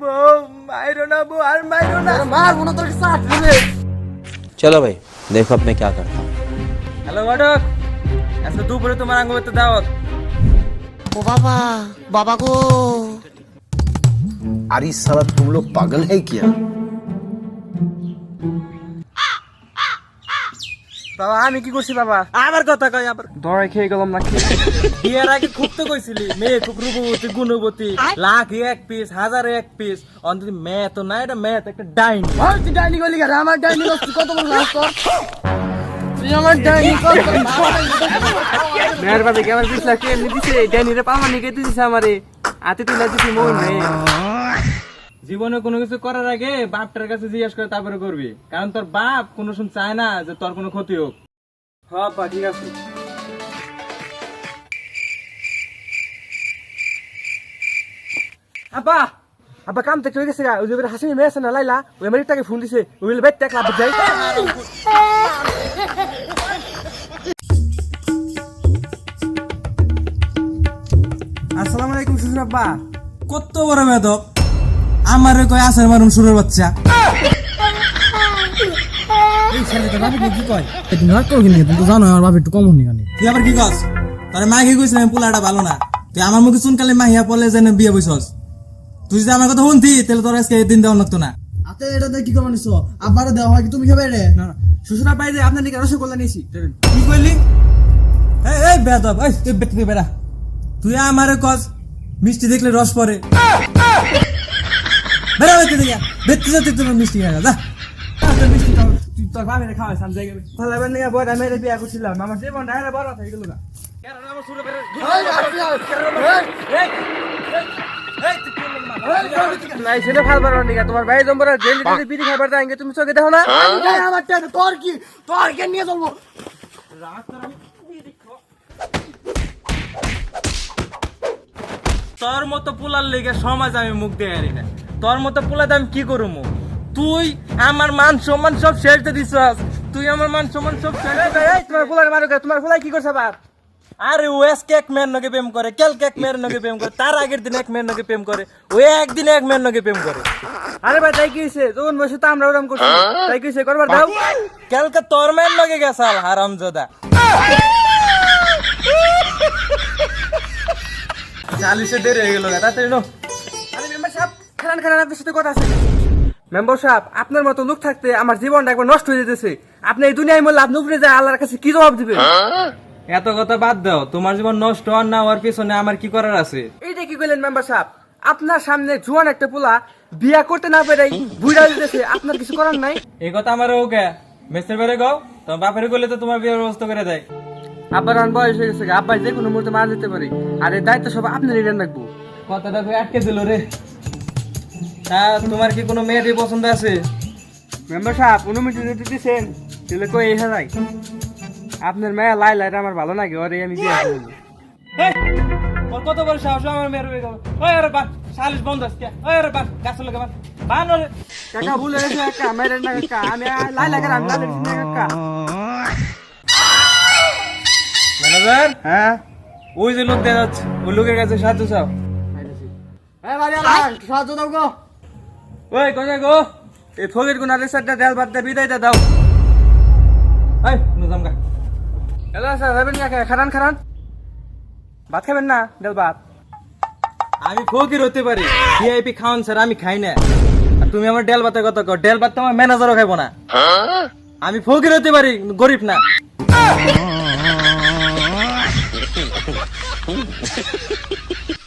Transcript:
বউ মাইরো না বউ আর মাইরো না মারবো না তোর সাথ দিবে चलो भाई देखो अब मैं क्या करता हूँ হ্যালো ঘটক আজকে দুপুরে তোমার আঙ্গুতে দাওয়াত ও বাবা বাবা গো अरे साला तुम लोग पागल है क्या বাবা আমি কি করছি বাবা? আবার কথা কই আবার। ধরে খেয়ে গেলাম না বিয়ের আগে খুব তো কইছিলি মেয়ে খুব রূপবতী গুণবতী। লাখ এক পিস হাজার এক পিস অন্তত মেয়ে তো না এটা মেয়ে তো একটা ডাইন। তুই ডাইনি গলি গেছে আমার ডাইনি তুই কত বড় তোর তুই আমার ডাইনি কত মেয়ের বাদে কি আমার বিশ লাখ টাকা এমনি দিছে? ডাইনিরে পামা নিকে দিছে আমারে? হাতে তুলে দিছি মন নেই জীবনে কোনো কিছু করার আগে বাপটার কাছে জিজ্ঞেস করে তারপরে করবি। কারণ তোর বাপ কোনো সময় চায় না যে তোর কোনো ক্ষতি হোক। হ্যাঁ পা ঠিক আছে। আব্বা আব্বা কাম থেকে হয়ে গেছে গা? ওই যে হাসি মেয়ে আছে না লাইলা ওই আমার টাকে ফোন দিছে। ওই বেট টাকা আব্বা যাই। আসসালামু আলাইকুম শ্বশুর আব্বা। কত বড় মেদক আমারে কয় আসার মারুম সুরের বাচ্চা। এই ছেলেটা বাবা কি কয়? তুমি আর কো কিনে তুমি তো জানো আমার বাপ একটু কম হনি কানে তুই আবার কি কস? তোর মা কি কইছিলাম পোলাটা ভালো না। তুই আমার মুখে চুনকালে মাহিয়া পলে যেন বিয়ে বইছস। তুই যদি আমার কথা শুনতি তাহলে তোর আজকে দিন দেওয়া লাগতো না। আতে এটা নিছো? দেওয়া হয় কি তুমি খাবে রে না না। শ্বশুর আব্বা এই যে আপনার নিকে রসগোল্লা নিয়েছি। কি কইলি? এই এই বেদব এই তুই বেটি তুই আমারে কস মিষ্টি দেখলে রস পড়ে বেড়া বেতে দিয়া বেতে যাতে তোমার মিষ্টি খাওয়া যা। তোর মিষ্টি তোর বাবারে খাওয়া সাম জায়গা তাহলে এবার নিয়ে বড় আমি বিয়া করছিলাম। আমার জীবন ডাইরে বড় হয়ে গেল না নাই ছেলে খাবার নিকা তোমার ভাই জম্বরা জেলি জেলি বিড়ি খাবার দাঙ্গে তুমি চোখে দেখো না? আমার টাকা তোর কি? তোর কে নিয়ে চলবো? তোর মতো পোলার লেগে সমাজ আমি মুখ দিয়ে না। তোর মতো পোলাতে আমি কি করব? মুখ তুই আমার মান সম্মান সব শেষ দিয়ে দিছস তুই আমার মান সম্মান সব তোমার পোলার মারো কে? তোমার পোলাই কি করছে বাপ আরে ও এসকে এক মেয়ের নগে প্রেম করে কালকে এক মেয়ের নগে প্রেম করে তার আগের দিন এক মেয়ের নগে প্রেম করে ও একদিন এক মেয়ের নগে প্রেম করে। আরে ভাই তাই কি হইছে যখন বসে তো আমরা ওরম করছি। তাই কি হইছে করবার দাও। কালকে তোর মেয়ের নগে গেছাল হারামজাদা। চালিশে দেরি হয়ে গেল তাড়াতাড়ি নো আপনার সাথে কথা আছে। মেম্বার সাহেব আপনার মতো লোক থাকতে আমার জীবনটা একবার নষ্ট হয়ে যেতেছে। আপনি এই দুনিয়ায় আপনি উপরে যায় আল্লাহর কাছে কি জবাব দিবেন? এত কথা বাদ দাও তোমার জীবন নষ্ট হওয়ার না হওয়ার পিছনে আমার কি করার আছে? এইটা কি কইলেন মেম্বার সাহেব? আপনার সামনে জুয়ান একটা পোলা বিয়া করতে না পেরে বুড়া দিতেছে আপনার কিছু করার নাই? এই কথা আমার ওকে মেসের বেড়ে গাও তোমার বাপের গলে তো তোমার বিয়ের ব্যবস্থা করে দেয়। আব্বার আমার বয়স হয়ে গেছে আব্বা যে কোনো মুহূর্তে মারা যেতে পারে। আর এই দায়িত্ব সব আপনার রিটার্ন রাখব। কথাটা আটকে দিল রে? তা তোমার কি কোনো মেয়েরই পছন্দ আছে? মেম্বার সাহেব অনুমতি যদি দিচ্ছেন তাহলে কই এসে যাই আপনার মেয়ে লাই লাই আমার ভালো লাগে ওরে আমি বিয়ে করব। ওর কত বড় সাহস আমার মেয়ের হয়ে গেল। ওই আরে সালিশ বন্ধ আজকে। ওই আরে গাছ লাগে বান বান ওরে। কাকা ভুলে গেছে কাকা মেরে না কাকা আমি লাই লাগে আমি লাই লাগে কাকা। ম্যানেজার? হ্যাঁ? ওই যে লোক দেখা যাচ্ছে ওই লোকের কাছে সাহায্য চাও। বাড়ি সাহায্য দাও গো। ওই কোথায় গো? এই ফকির কোন আরে সাথে দেল বাদ দে বিদায়টা দাও। এই নুজাম গা। হ্যালো স্যার যাবেন না খারান খারান। ভাত খাবেন না দেল ভাত? আমি ফকির হতে পারি। ভিআইপি খাওয়ান স্যার আমি খাই না। আর তুমি আমার ডেল ভাতের কথা কও। ডেল ভাত তো আমার ম্যানেজারও খাইবো না। আমি ফকির হতে পারি গরিব না।